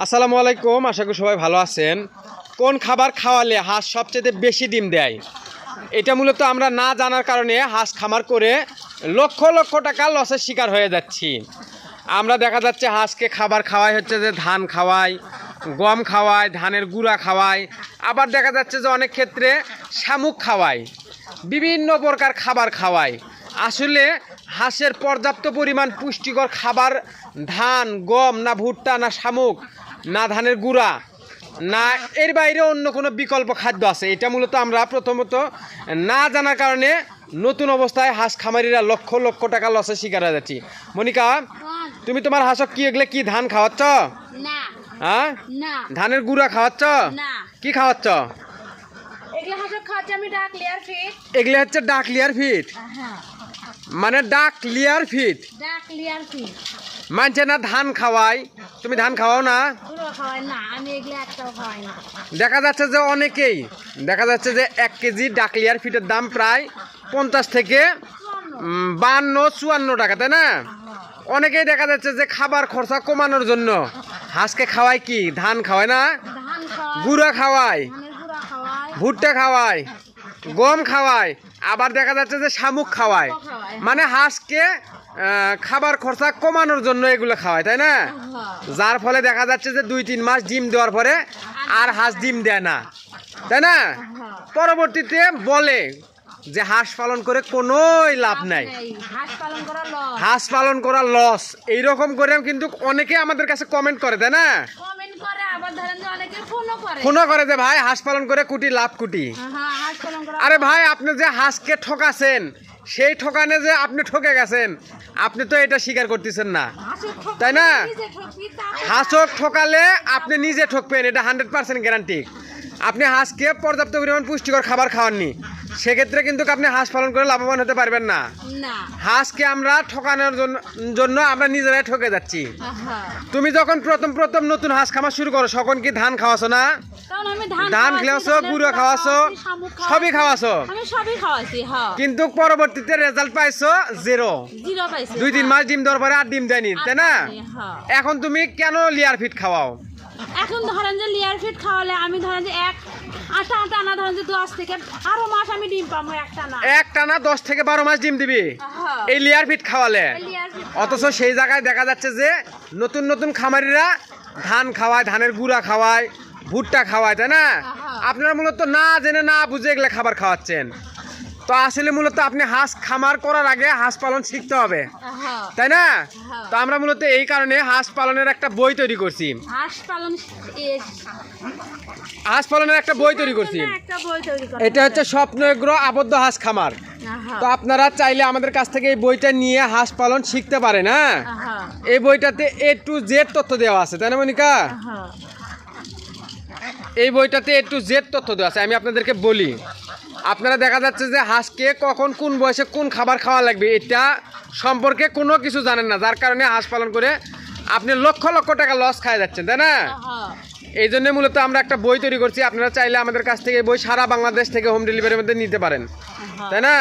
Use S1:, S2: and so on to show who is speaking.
S1: আসসালামু আলাইকুম, আশা করি সবাই ভালো আছেন। কোন খাবার খাওয়ালে হাঁস সবচেয়ে বেশি ডিম দেয়? এটা মূলত আমরা না জানার কারণে হাঁস খামার করে লক্ষ লক্ষ টাকা লসের শিকার হয়ে যাচ্ছি। আমরা দেখা যাচ্ছে হাঁসকে খাবার খাওয়াই হচ্ছে যে ধান খাওয়াই, গম খাওয়াই, ধানের গুঁড়া খাওয়াই। আবার দেখা যাচ্ছে যে অনেক ক্ষেত্রে শামুক খাওয়াই। বিভিন্ন প্রকার খাবার খাওয়াই। আসলে হাঁসের পর্যাপ্ত পরিমাণ পুষ্টিকর খাবার ধান গম না ভুট্টা না শামুক না ধানের গুঁড়া না এর বাইরে অন্য কোনো বিকল্প খাদ্য আছে। এটা মূলত আমরা প্রথমত না জানার কারণে নতুন অবস্থায় হাঁস খামারিরা লক্ষ লক্ষ টাকা লসের শিকার হয়ে যাচ্ছি। মনিকা তুমি তোমার হাঁসক কি এগুলো কি ধান খাওয়াচ্ছ? হ্যাঁ? ধানের গুঁড়া খাওয়াচ্ছ? কি খাওয়াচ্ছ?
S2: এগুলো
S1: হচ্ছে ডাক লিয়ার ফিট।
S2: হ্যাঁ।
S1: মানে ডাক লিয়ার ফিট।
S2: ডাক লিয়ার ফিট।
S1: মানছে না ধান খাওয়াই তুমি ধান খাওয়াও না? দেখা যাচ্ছে যে অনেকেই দেখা যাচ্ছে যে এক কেজি ডাকলিয়ার ফিটের দাম প্রায় পঞ্চাশ থেকে বান্ন চুয়ান্ন টাকা তাই না? অনেকেই দেখা যাচ্ছে যে খাবার খরচা কমানোর জন্য হাঁসকে খাওয়ায় কি? ধান খাওয়ায় না? গুঁড়া খাওয়ায়।
S2: খাওয়াই
S1: ভুট্টা খাওয়ায়। গম খাওয়ায় আবার দেখা যাচ্ছে যে শামুক খাওয়ায়। মানে হাঁসকে খাবার খরচা কমানোর জন্য এগুলো খাওয়ায় তাই না?
S2: হ্যাঁ।
S1: যার ফলে দেখা যাচ্ছে যে দুই তিন মাস ডিম দেওয়ার পরে আর হাঁস ডিম দেয় না তাই না? পরবর্তীতে বলে যে হাঁস পালন করে কোনোই লাভ নাই।
S2: হাঁস পালন করা লস।
S1: এইরকম করে কিন্তু অনেকে আমাদের কাছে কমেন্ট করে তাই না?
S2: ফোনও করে
S1: ফোনও করে। যে ভাই হাঁস পালন করে কুটি লাভ কুটি
S2: হ্যাঁ হাঁস পালন করা
S1: আরে ভাই আপনি যে হাঁসকে ঠকাছেন সেই ঠকানে যে আপনি ঠকে গেছেন আপনি তো এটা স্বীকার করতেছেন না। তাই না? হাঁসক ঠকালে আপনি নিজে ঠকবেন এটা হান্ড্রেড পার্সেন্ট গ্যারান্টি আপনি হাঁসকে পর্যাপ্ত পরিমাণ পুষ্টিকর খাবার খাওয়াননি। সেক্ষেত্রে কিন্তু আপনি হাঁস পালন করে লাভবান হতে পারবেন না। হাঁসকে আমরা ঠকানোর জন্য আমরা নিজেরাই ঠকে যাচ্ছি। তুমি যখন প্রথম প্রথম নতুন হাঁস খামার শুরু করো তখন কি ধান খাওয়াছো না?
S2: ধান খাওয়াইছি,
S1: গুঁড়ো খাওয়াছো সবই খাওয়াছো। কিন্তু পরবর্তীতে রেজাল্ট পাইছো জিরো দুই তিন
S2: হ্যাঁ।
S1: মাস ডিম দেওয়ার পরে আর ডিম দেয়নি তাই না। এখন তুমি কেন লিয়ার ফিট খাওয়াও?
S2: এখন ধরেন যে লিয়ার ফিট খাওয়ালে আমি ধরেন যে এক আটা আটা না ধরেন যে দশ থেকে আরও মাস আমি ডিম পাবো একটা না
S1: এক টানা দশ থেকে বারো মাস ডিম দিবি?
S2: হ্যাঁ।
S1: এই লেয়ার ফিট খাওয়ালে। অথচ সেই জায়গায় দেখা যাচ্ছে যে নতুন নতুন খামারিরা ধান খাওয়ায় ধানের গুঁড়া খাওয়ায় ভুট্টা খাওয়ায় তাই না? আপনারা মূলত না জেনে না বুঝে এগুলো খাবার খাওয়াচ্ছেন। তো আসলে মূলত আপনি হাঁস খামার করার আগে হাঁস পালন শিখতে হবে।
S2: হ্যাঁ।
S1: তাই না?
S2: হ্যাঁ।
S1: তো আমরা মূলত এই কারণে হাঁস পালনের একটা বই তৈরি করছি।
S2: হাঁস পালন
S1: হাঁস পালনের একটা বই তৈরি করছি। এটা হচ্ছে স্বপ্নগ্রহ আবদ্ধ হাঁস খামার। তো আপনারা চাইলে আমাদের কাছ থেকে এই বইটা নিয়ে হাঁস পালন শিখতে পারেন হ্যাঁ? এই বইটাতে এ টু জেড তথ্য দেওয়া আছে তাই না মনিকা? এই বইটাতে এ টু জেড তথ্য দেওয়া আছে আমি আপনাদেরকে বলি। আপনারা দেখা যাচ্ছে যে হাঁসকে কখন কোন বয়সে কোন খাবার খাওয়া লাগবে এটা সম্পর্কে কোনো কিছু জানেন না। যার কারণে হাঁস পালন করে আপনি লক্ষ লক্ষ টাকা লস খায় যাচ্ছেন তাই না? এই জন্য মূলত আমরা একটা বই তৈরি করছি। আপনারা চাইলে আমাদের কাছ থেকে বই সারা বাংলাদেশ থেকে হোম ডেলিভারির মধ্যে নিতে পারেন। তাই না?